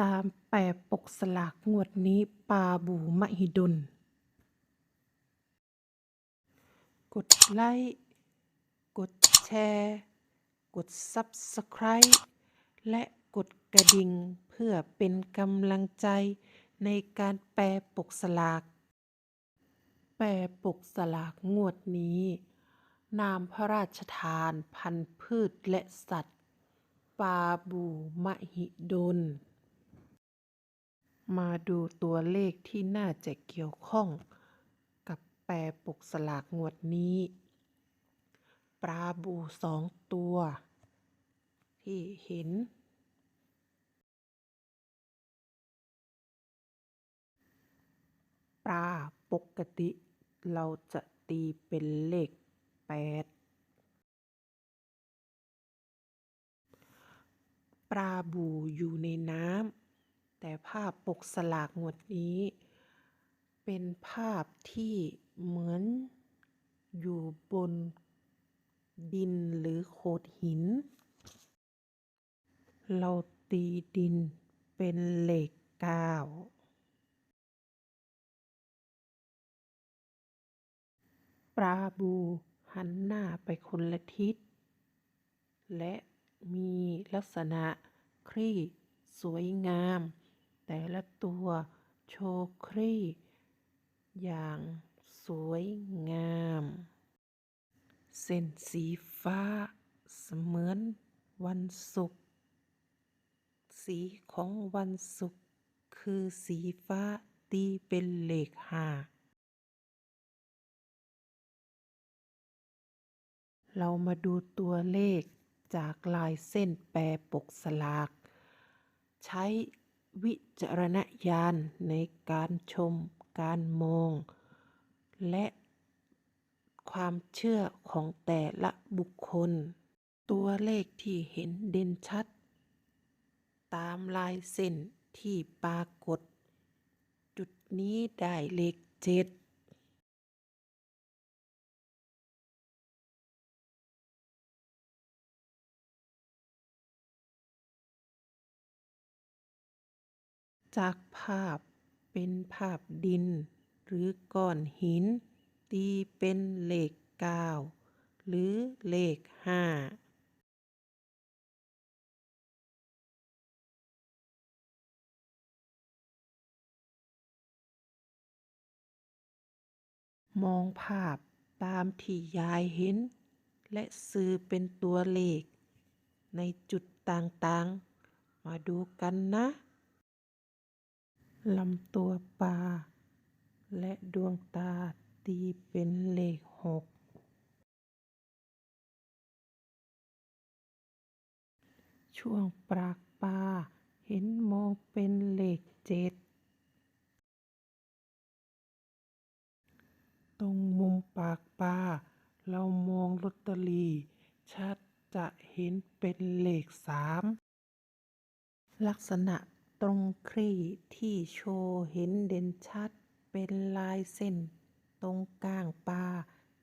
ตามแปรปกสลากงวดนี้ปาบูมหิดล กดไลค์ กดแชร์ กด Subscribe และกดกระดิ่งเพื่อเป็นกำลังใจในการแปรปกสลาก แปรปกสลากงวดนี้ นามพระราชทานพันธุ์พืชและสัตว์ ปาบูมหิดล มาดูตัวเลขที่น่าจะเกี่ยวข้องกับแปรปกสลากงวดนี้ ปลาบูสองตัว ที่เห็น ปลาปกติเราจะตีเป็นเลขแปดปลาบูอยู่ในน้ำ แต่ภาพปกสลากงวดนี้ เป็นภาพที่เหมือนอยู่บนดินหรือโขดหิน เราตีดินเป็นเหลขเก้าปลาบูหันหน้าไปคนละทิศ และมีลักษณะคลี่สวยงาม แต่ละตัวโชว์คลี่ อย่างสวยงาม เส้นสีฟ้า เสมือนวันศุกร์สีของวันศุกร์คือสีฟ้าตีเป็นเหลขห้าเรามาดูตัวเลขจากลายเส้นแปรปกสลาก ใช้ วิจารณญาณในการชม การมอง และความเชื่อของแต่ละบุคคล ตัวเลขที่เห็นเด่นชัด ตามลายเส้นที่ปรากฏ จุดนี้ได้เลขเจ็ด จากภาพเป็นภาพดิน หรือก้อนหิน ตีเป็นเลขเก้าหรือเลขห้ามองภาพตามที่ยายเห็น และสื่อเป็นตัวเลข ในจุดต่างๆ มาดูกันนะ ลำตัวปลา และดวงตาตีเป็นเลขหกช่วงปากปลาเห็นมองเป็นเลขเจ็ดตรงมุมปากปลาเรามองลอตเตอรี่ชัดจะเห็นเป็นเลขสามลักษณะ ตรงคลี่ที่โชว์เห็นเด่นชัด เป็นลายเส้น ตรงกลางปลา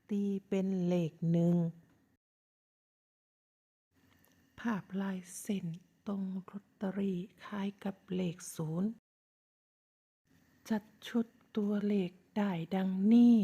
ตีเป็นเลขหนึ่ง ภาพลายเส้นตรงลอตเตอรี่คล้ายกับเลขศูนย์จัดชุดตัวเลขได้ดังนี้